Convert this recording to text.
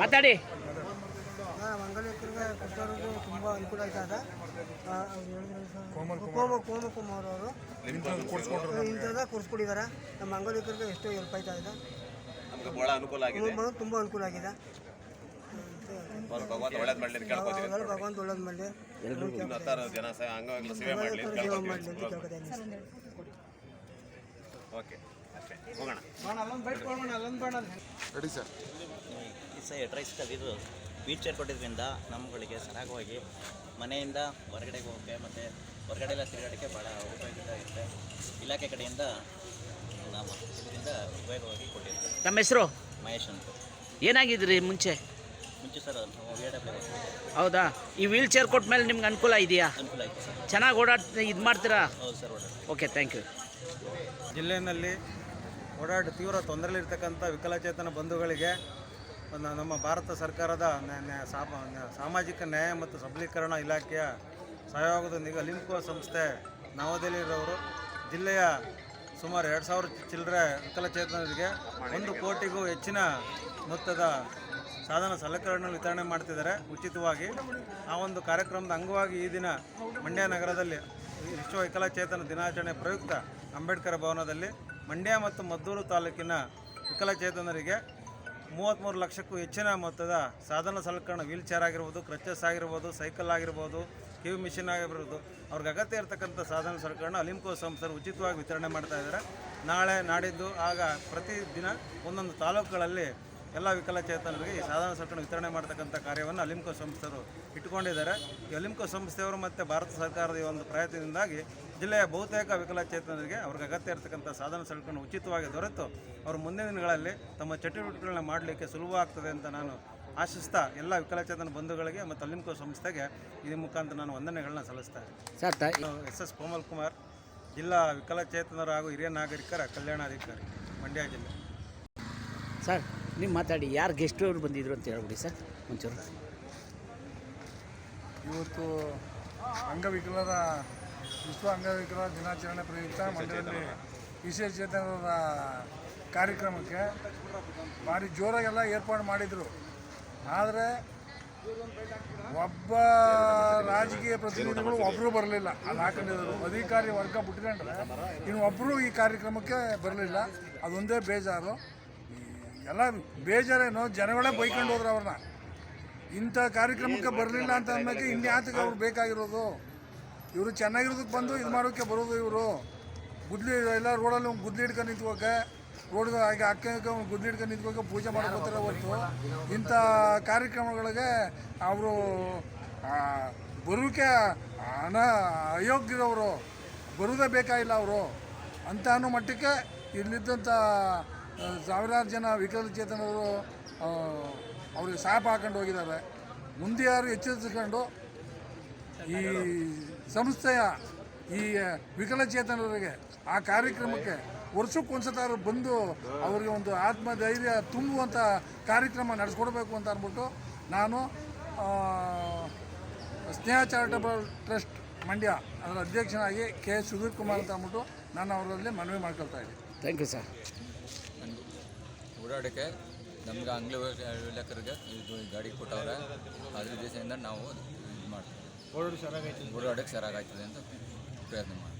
ಮಾತಾಡಿ. ಮಂಗಳೂರಿಗೆ ತುಂಬ ಅನುಕೂಲ ಆಯ್ತದ ಕೋಮ ಕುಮಾರ್ ಅವರು. ಇಂಥದ ನಮ್ಮ ಮಂಗಲಿಕರಿಗೆ ಎಷ್ಟೋ ಹೆಲ್ಪ್ ಆಯ್ತಾ ಇದೆ ನಮ್ಗೆ ಬಹಳ ಅನುಕೂಲ ಆಗಿದೆ. ತುಂಬ ಅನುಕೂಲ ಆಗಿದೆ. ಭಗವಂತ ಒಳ್ಳೇದ್ ಮಾಡ್ಲಿ ಜನ ಸೇವೆ ಓಕೆ. ಹೋಗೋಣ. ರೆಡಿ ಸರ್ ಸಹ ಅಡ್ರೈಸ್ ತೆಗೆದು ವೀಲ್ ಚೇರ್ ಕೊಟ್ಟಿದ್ರಿಂದ ನಮ್ಮಗಳಿಗೆ ಸರಾಗವಾಗಿ ಮನೆಯಿಂದ ಹೊರಗಡೆಗೆ ಹೋಗೋಕ್ಕೆ ಮತ್ತು ಹೊರಗಡೆ ಎಲ್ಲ ತಿರುಗಾಡೋಕ್ಕೆ ಭಾಳ ಉಪಯೋಗ ಇರುತ್ತೆ. ಇಲಾಖೆ ಕಡೆಯಿಂದ ನಾವು ಇದರಿಂದ ಉಪಯೋಗವಾಗಿ ಕೊಟ್ಟಿರ್ತೀವಿ. ತಮ್ಮ ಹೆಸರು? ಮಹೇಶ್ ಅಂತ. ಏನಾಗಿದ್ರಿ ಮುಂಚೆ? ಮುಂಚೆ ಸರ್ ನಾವು ವಿ ಡಬ್ಲ್ಯೂ ಹೌದಾ? ಈ ವೀಲ್ ಚೇರ್ ಕೊಟ್ಟ ಮೇಲೆ ನಿಮ್ಗೆ ಅನುಕೂಲ ಇದೆಯಾ? ಅನುಕೂಲ ಆಯಿತು ಸರ್. ಚೆನ್ನಾಗಿ ಓಡಾಡ್ ಇದು ಮಾಡ್ತೀರಾ? ಹೌದು ಸರ್ ಓಡಾಡ ಓಕೆ ಥ್ಯಾಂಕ್ ಯು ಜಿಲ್ಲೆಯಲ್ಲಿ ಓಡಾಡಿ ತೀವ್ರ ತೊಂದರೆಯಲ್ಲಿರ್ತಕ್ಕಂಥ ವಿಕಲಚೇತನ ಬಂಧುಗಳಿಗೆ ಒಂದು ನಮ್ಮ ಭಾರತ ಸರ್ಕಾರದ ಸಾಮಾಜಿಕ ನ್ಯಾಯ ಮತ್ತು ಸಬಲೀಕರಣ ಇಲಾಖೆಯ ಸಹಯೋಗದೊಂದಿಗೆ ಲಿಂಕೋ ಸಂಸ್ಥೆ ನವದೆಹಲಿರವರು ಜಿಲ್ಲೆಯ ಸುಮಾರು ಎರಡು ಸಾವಿರ ಚಿಲ್ಲರೆ ವಿಕಲಚೇತನರಿಗೆ ಒಂದು ಕೋಟಿಗೂ ಹೆಚ್ಚಿನ ಮೊತ್ತದ ಸಾಧನ ಸಲಕರಣೆ ವಿತರಣೆ ಮಾಡ್ತಿದ್ದಾರೆ. ಉಚಿತವಾಗಿ ಆ ಒಂದು ಕಾರ್ಯಕ್ರಮದ ಅಂಗವಾಗಿ ಈ ದಿನ ಮಂಡ್ಯ ನಗರದಲ್ಲಿ ವಿಶ್ವ ವಿಕಲಚೇತನ ದಿನಾಚರಣೆ ಪ್ರಯುಕ್ತ ಅಂಬೇಡ್ಕರ್ ಭವನದಲ್ಲಿ ಮಂಡ್ಯ ಮತ್ತು ಮದ್ದೂರು ತಾಲೂಕಿನ ವಿಕಲಚೇತನರಿಗೆ ಮೂವತ್ತ್ಮೂರು ಲಕ್ಷಕ್ಕೂ ಹೆಚ್ಚಿನ ಮೊತ್ತದ ಸಾಧನ ಸಲಕರಣೆ ವೀಲ್ ಚೇರ್ ಆಗಿರ್ಬೋದು ಕ್ರಚಸ್ ಆಗಿರ್ಬೋದು ಸೈಕಲ್ ಆಗಿರ್ಬೋದು, ಕಿವಿ ಮಿಷಿನ್ ಆಗಿರ್ಬೋದು. ಅವ್ರಿಗೆ ಅಗತ್ಯ ಇರತಕ್ಕಂಥ ಸಾಧನ ಸಲಕರಣೆ ಅಲಿಂಕೋ ಸಂಸ್ಥೆ ಉಚಿತವಾಗಿ ವಿತರಣೆ ಮಾಡ್ತಾ ಇದ್ದಾರೆ. ನಾಳೆ ನಾಡಿದ್ದು ಆಗ ಪ್ರತಿದಿನ ಒಂದೊಂದು ತಾಲೂಕುಗಳಲ್ಲಿ ಎಲ್ಲ ವಿಕಲಚೇತನರಿಗೆ ಈ ಸಾಧನ ಸಲಕರಣೆ ವಿತರಣೆ ಮಾಡ್ತಕ್ಕಂಥ ಕಾರ್ಯವನ್ನು ಅಲಿಮ್ಕೋ ಸಂಸ್ಥೆಯವರು ಇಟ್ಕೊಂಡಿದ್ದಾರೆ ಈ ಅಲಿಮ್ಕೋ ಸಂಸ್ಥೆಯವರು ಮತ್ತು ಭಾರತ ಸರ್ಕಾರದ ಈ ಒಂದು ಪ್ರಯತ್ನದಿಂದಾಗಿ ಜಿಲ್ಲೆಯ ಬಹುತೇಕ ವಿಕಲಚೇತನರಿಗೆ ಅವ್ರಿಗೆ ಅಗತ್ಯ ಇರತಕ್ಕಂಥ ಸಾಧನ ಸಲಕರಣೆ ಉಚಿತವಾಗಿ ದೊರೆತು. ಅವರು ಮುಂದಿನ ದಿನಗಳಲ್ಲಿ ತಮ್ಮ ಚಟುವಟಿಕೆಗಳನ್ನ ಮಾಡಲಿಕ್ಕೆ ಸುಲಭ ಆಗ್ತದೆ ಅಂತ ನಾನು ಆಶಿಸ್ತಾ ಎಲ್ಲ ವಿಕಲಚೇತನ ಬಂಧುಗಳಿಗೆ ಮತ್ತು ಅಲಿಂಕೋ ಸಂಸ್ಥೆಗೆ ಈ ಮುಖಾಂತರ ನಾನು ವಂದನೆಗಳನ್ನ ಸಲ್ಲಿಸ್ತಾ ಇದ್ದೀನಿ. Sir S S Komal Kumar ಜಿಲ್ಲಾ ವಿಕಲಚೇತನರು ಹಾಗೂ ಹಿರಿಯ ನಾಗರಿಕರ ಕಲ್ಯಾಣಾಧಿಕಾರಿ ಮಂಡ್ಯ ಜಿಲ್ಲೆ. ಸರ್ ನೀವು ಮಾತಾಡಿ, ಯಾರು ಗೆಸ್ಟ್ ಅವ್ರು ಬಂದಿದ್ರು ಅಂತ ಹೇಳ್ಬಿಡಿ ಸರ್, ಒಂಚೂರು. ಇವತ್ತು ಅಂಗವಿಕಲರ, ವಿಶ್ವ ಅಂಗವಿಕಲರ ದಿನಾಚರಣೆ ಪ್ರಯುಕ್ತ ಮಂಡ್ಯದಲ್ಲಿ ವಿಶೇಷ ಚೇತನರ ಕಾರ್ಯಕ್ರಮಕ್ಕೆ ಭಾರಿ ಜೋರಾಗೆಲ್ಲ ಏರ್ಪಾಡು ಮಾಡಿದರು. ಆದರೆ ಒಬ್ಬ ರಾಜಕೀಯ ಪ್ರತಿನಿಧಿಗಳು ಒಬ್ಬರು ಬರಲಿಲ್ಲ. ಅದು ಹಾಕೊಂಡಿದ್ರು ಅಧಿಕಾರಿ ವರ್ಗ ಬಿಟ್ಕೊಂಡ್ರೆ ಇನ್ನು ಒಬ್ಬರು ಈ ಕಾರ್ಯಕ್ರಮಕ್ಕೆ ಬರಲಿಲ್ಲ. ಅದೊಂದೇ ಬೇಜಾರು. ಎಲ್ಲ ಬೇಜಾರೇನು, ಜನಗಳೇ ಬೈಕೊಂಡು ಹೋದ್ರು ಅವ್ರನ್ನ. ಇಂಥ ಕಾರ್ಯಕ್ರಮಕ್ಕೆ ಬರಲಿಲ್ಲ ಅಂತ ಅಂದಮೇಲೆ ಇನ್ಯಾತಕ್ಕೆ ಅವ್ರು ಬೇಕಾಗಿರೋದು? ಇವರು ಚೆನ್ನಾಗಿರೋದಕ್ಕೆ ಬಂದು ಇದು ಮಾಡೋಕ್ಕೆ ಬರೋದು ಇವರು? ಗುದ್ಲಿ, ಎಲ್ಲ ರೋಡಲ್ಲಿ ಒಂದು ಗುದ್ಲಿ ಹಿಡ್ಕೊಂಡು ನಿಂತ್ಕೋಕೆ ರೋಡ್ಗೆ ಹಾಗೆ ಅಕ್ಕ ಒಂದು ಗುದ್ಲಿ ಹಿಡ್ಕೊಂಡು ನಿಂತ್ಕೋಕೆ ಪೂಜೆ ಮಾಡ್ಕೋತಾರೆ ಹೊರತು. ಇಂಥ ಕಾರ್ಯಕ್ರಮಗಳಿಗೆ ಅವರು ಬರೋಕ್ಕೆ ಹಣ ಅಯೋಗ್ಯರವರು. ಬರೋದೇ ಬೇಕಾಗಿಲ್ಲ ಅವರು. ಅಂತ ಅನ್ನೋ ಮಟ್ಟಕ್ಕೆ ಇಲ್ಲಿದ್ದಂಥ ಸಾವಿರಾರು ಜನ ವಿಕಲಚೇತನರು ಅವರಿಗೆ ಸಾಪ್ ಹಾಕೊಂಡು ಹೋಗಿದ್ದಾರೆ. ಮುಂದೆ ಯಾರು ಎಚ್ಚರಿಸಿಕೊಂಡು ಈ ಸಂಸ್ಥೆಯ ಈ ವಿಕಲಚೇತನರಿಗೆ ಆ ಕಾರ್ಯಕ್ರಮಕ್ಕೆ ವರ್ಷಕ್ಕೆ ಒಂದ್ಸತಾರು ಬಂದು ಅವರಿಗೆ ಒಂದು ಆತ್ಮಧೈರ್ಯ ತುಂಬುವಂಥ ಕಾರ್ಯಕ್ರಮ ನಡೆಸ್ಕೊಡ್ಬೇಕು ಅಂತ ಅಂದ್ಬಿಟ್ಟು ನಾನು ಸ್ನೇಹ ಚಾರಿಟಬಲ್ ಟ್ರಸ್ಟ್ ಮಂಡ್ಯ, ಅದರ ಅಧ್ಯಕ್ಷನಾಗಿ ಕೆ ಎಸ್ ಸುಧೀರ್ ಕುಮಾರ್ ಅಂತ ಅಂದ್ಬಿಟ್ಟು ನಾನು ಅವರಲ್ಲಿ ಮನವಿ ಮಾಡ್ಕೊಳ್ತಾ ಇದ್ದೀನಿ. ಥ್ಯಾಂಕ್ ಯು ಸರ್ ಓಡಾಡೋಕ್ಕೆ ನಮ್ಗೆ ಆಂಗ್ಲ ವಿಲೇಕರಿಗೆ ಇದು ಗಾಡಿ ಕೊಟ್ಟವ್ರೆ. ಅದ್ರ ದಿವಸದಿಂದ ನಾವು ಇದು ಮಾಡ್ತೀವಿ. ಓಡಾಡೋಕ್ಕೆ ಸರಾಗಾಯ್ತದೆ ಅಂತ ಪ್ರಯತ್ನ ಮಾಡ್ತೀವಿ.